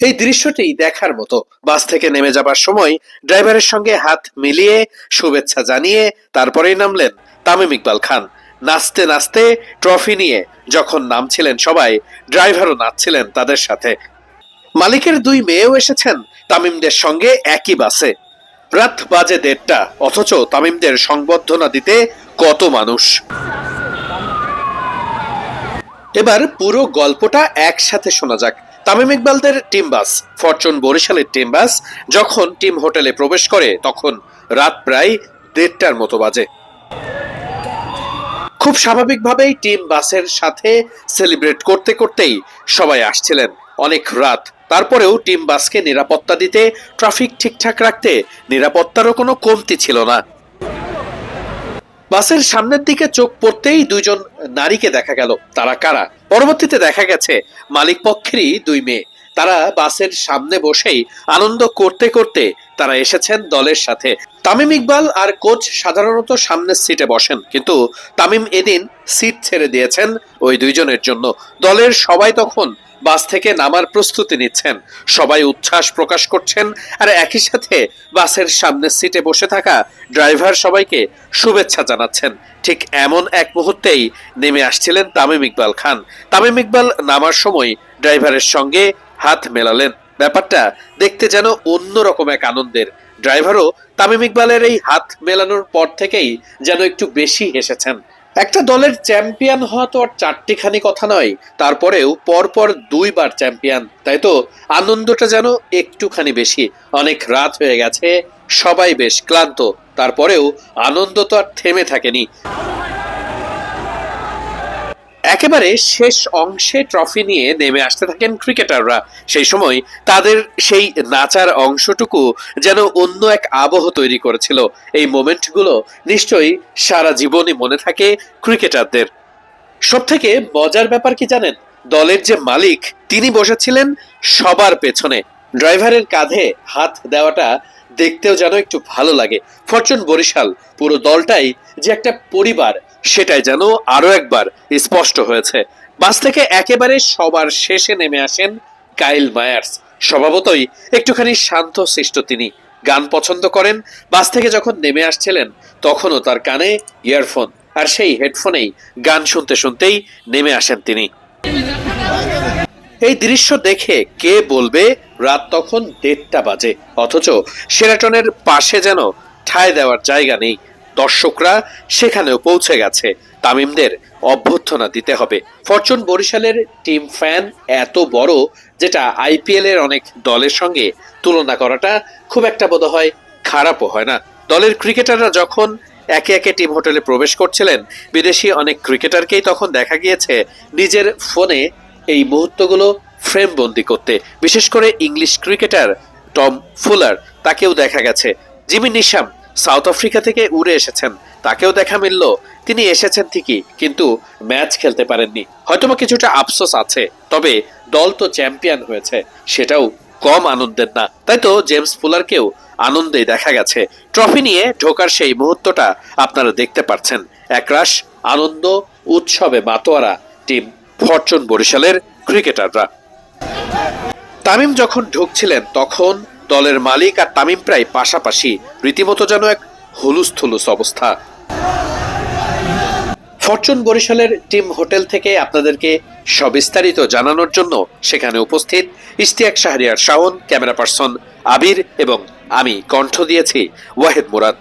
এই দৃশ্যটি দেখার মতো। বাস থেকে নেমে যাবার সময় ড্রাইভারের সঙ্গে হাত মিলিয়ে শুভেচ্ছা জানিয়ে তারপরেই নামলেন তামিম ইকবাল খান। নাচতে নাচতে ট্রফি নিয়ে যখন নামছিলেন সবাই, ড্রাইভারও নাচছিলেন তাদের সাথে। মালিকের দুই মেয়েও এসেছেন তামিমদের সঙ্গে একই বাসে। রাত বাজে দেড়টা, অথচ তামিমদের সংবর্ধনা দিতে কত মানুষ। এবার পুরো গল্পটা একসাথে শোনা যাক। তামিম ইকবালদের টিম বাস, ফরচুন বরিশালের টিম বাস, যখন টিম হোটেলে প্রবেশ করে, তখন রাত প্রায় দেড়টার মতো বাজে। খুব স্বাভাবিকভাবেই টিম বাসের সাথে সেলিব্রেট করতে করতেই সবাই আসছিলেন। অনেক রাত। তারপরেও টিম বাসকে নিরাপত্তা দিতে, ট্রাফিক ঠিকঠাক রাখতে নিরাপত্তারও কোনো কমতি ছিল না। বাসের সামনের দিকে চোখ পড়তেই দুইজন নারীকে দেখা গেল। তারা কারা? পরবর্তীতে দেখা গেছে মালিক পক্ষেরই দুই মেয়ে। তারা বাসের সামনে বসেই আনন্দ করতে করতে তারা এসেছেন দলের সাথে। তামিম ইকবাল আর কোচ সাধারণত সামনের সিটে বসেন, কিন্তু তামিম এদিন সিট ছেড়ে দিয়েছেন ওই দুইজনের জন্য। দলের সবাই তখন বাস থেকে নামার প্রস্তুতি নিচ্ছেন। সবাই উচ্ছ্বাস প্রকাশ করছেন আর একই সাথে বাসের সামনের সিটে বসে থাকা ড্রাইভার সবাইকে শুভেচ্ছা জানাচ্ছেন। ঠিক এমন এক মুহূর্তেই নেমে আসছিলেন তামিম ইকবাল খান। তামিম ইকবাল নামার সময় ড্রাইভারের সঙ্গে হাত মেলালেন। ব্যাপারটা দেখতে যেন অন্যরকম এক আনন্দের। ড্রাইভারও তামিম ইকবালের এই হাত মেলানোর পর থেকেই যেন একটু বেশি হেসেছেন। একটা দলের চ্যাম্পিয়ন হওয়া তো আর চারটিখানি কথা নয়, তারপরেও পরপর দুইবার চ্যাম্পিয়ন। তাই তো আনন্দটা যেন একটুখানি বেশি। অনেক রাত হয়ে গেছে, সবাই বেশ ক্লান্ত। তারপরেও আনন্দ তো আর থেমে থাকেনি। একেবারে শেষ অংশে ট্রফি নিয়ে নেমে আসতে থাকেন ক্রিকেটাররা। সেই সময় তাদের সেই নাচার অংশটুকু যেন অন্য এক আবহ তৈরি করেছিল। এই মোমেন্টগুলো নিশ্চয়ই সারা জীবনই মনে থাকে ক্রিকেটারদের। সব থেকে মজার ব্যাপার কি জানেন? দলের যে মালিক, তিনি বসেছিলেন সবার পেছনে। ড্রাইভারের কাঁধে হাত দেওয়াটা দেখতেও যেন একটু ভালো লাগে। ফরচুন বরিশাল, পুরো দলটাই যে একটা পরিবার সেটাই যেন আরও একবার স্পষ্ট হয়েছে। বাস থেকে একেবারে সবার শেষে নেমে আসেন কাইল মায়ার্স। স্বভাবতই একটুখানি শান্ত সৃষ্ট তিনি। গান পছন্দ করেন, বাস থেকে যখন নেমে আসছিলেন, তখনও তার কানে ইয়ারফোন আর সেই হেডফোনেই গান শুনতে শুনতেই নেমে আসেন তিনি। এই দৃশ্য দেখে কে বলবে, রাত তখন দেড়টা বাজে। অথচ সেরাটনের পাশে যেন ঠায় দেওয়ার জায়গা নেই। দর্শকরা সেখানেও পৌঁছে গেছে। তামিমদের অভ্যর্থনা দিতে হবে। ফরচুন বরিশালের টিম ফ্যান এত বড় যেটা আইপিএল এর অনেক দলের সঙ্গে তুলনা করাটা খুব একটা বোধ হয় খারাপও হয় না। দলের ক্রিকেটাররা যখন একে একে টিম হোটেলে প্রবেশ করছিলেন, বিদেশি অনেক ক্রিকেটারকেই তখন দেখা গিয়েছে নিজের ফোনে এই মুহূর্তগুলো ফ্রেম বন্দি করতে। বিশেষ করে ইংলিশ ক্রিকেটার টম ফুলার, তাকেও দেখা গেছে। জিমি নিশাম সাউথ আফ্রিকা থেকে উড়ে এসেছেন। তাকেও দেখা মিলল। তিনি এসেছেন ঠিকই, কিন্তু ম্যাচ খেলতে পারেননি। হয়তোবা কিছুটা আফসোস আছে, তবে দল তো চ্যাম্পিয়ন হয়েছে, সেটাও কম আনন্দের না। তাই তো জেমস ফুলারকেও আনন্দেই দেখা গেছে। ট্রফি নিয়ে ঢোকার সেই মুহূর্তটা আপনারা দেখতে পাচ্ছেন একরাশ, আনন্দ, উৎসবে মাতোয়ারা, টিম ফরচুন বরিশালের ক্রিকেটাররা। তামিম যখন ঢুকছিলেন, তখন দলের মালিক আর তামিম প্রায় পাশাপাশি, রীতিমতো যেন এক হুলুস্থুলুস অবস্থা। ফরচুন বরিশালের টিম হোটেল থেকে আপনাদেরকে সবিস্তারিত জানানোর জন্য সেখানে উপস্থিত ইশতিয়াক শাহরিয়ার শাওন, ক্যামেরা পার্সন আবির এবং আমি কণ্ঠ দিয়েছি ওয়াহেদ মুরাদ।